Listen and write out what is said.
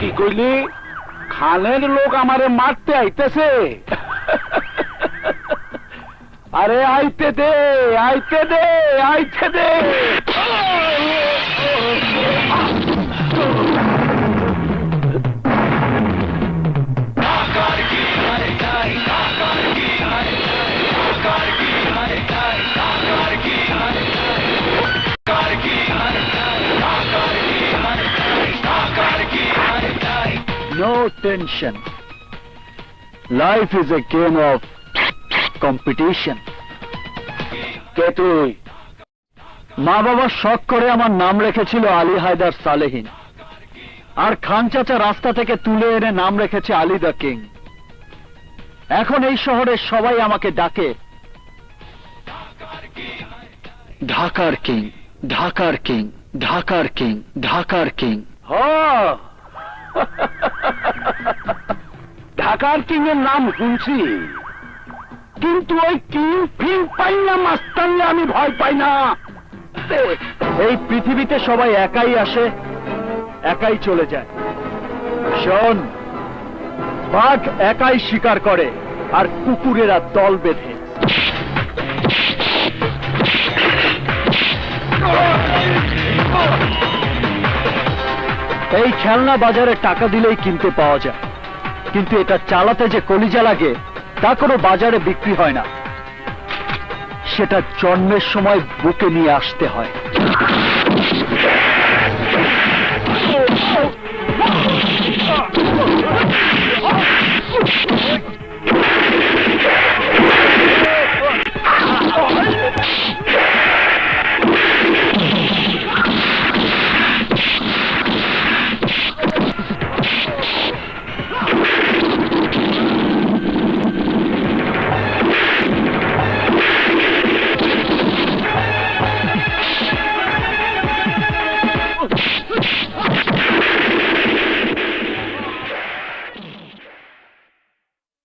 কি কইলি? খানের লোক আমারে মারতে আইতেছে। আরে আইতে দে আইতে দে আইতে দে। No tension. Life is a game of competition. কে তুই মা বাবা শখ করে আমার নাম রেখেছিল আলী হায়দার সালেহীন আর খান চাচা রাস্তা থেকে তুলে এনে নাম রেখেছে আলী দ্য কিং এখন এই শহরে সবাই আমাকে ডাকে ঢাকার কিং ঢাকার কিং ঢাকার কিং ঢাকার কিং হ ঢাকার কিং এর নাম শুনছি। কিন্তু ওই কিং ফিং পাই না মাস্তানলে আমি ভয় পাই না। এই পৃথিবীতে সবাই একাই আসে, একাই চলে যায়। শোন, বাঘ একাই শিকার করে, আর কুকুরেরা দল বেঁধে। এই খেলনা বাজারে টাকা দিলেই কিনতে পাওয়া যায়। কিন্তু এটা চালাতে যে কলিজা লাগে, তা কোনো বাজারে বিক্রি হয় না। সেটা জন্মের সময় বুকে নিয়ে আসতে হয়।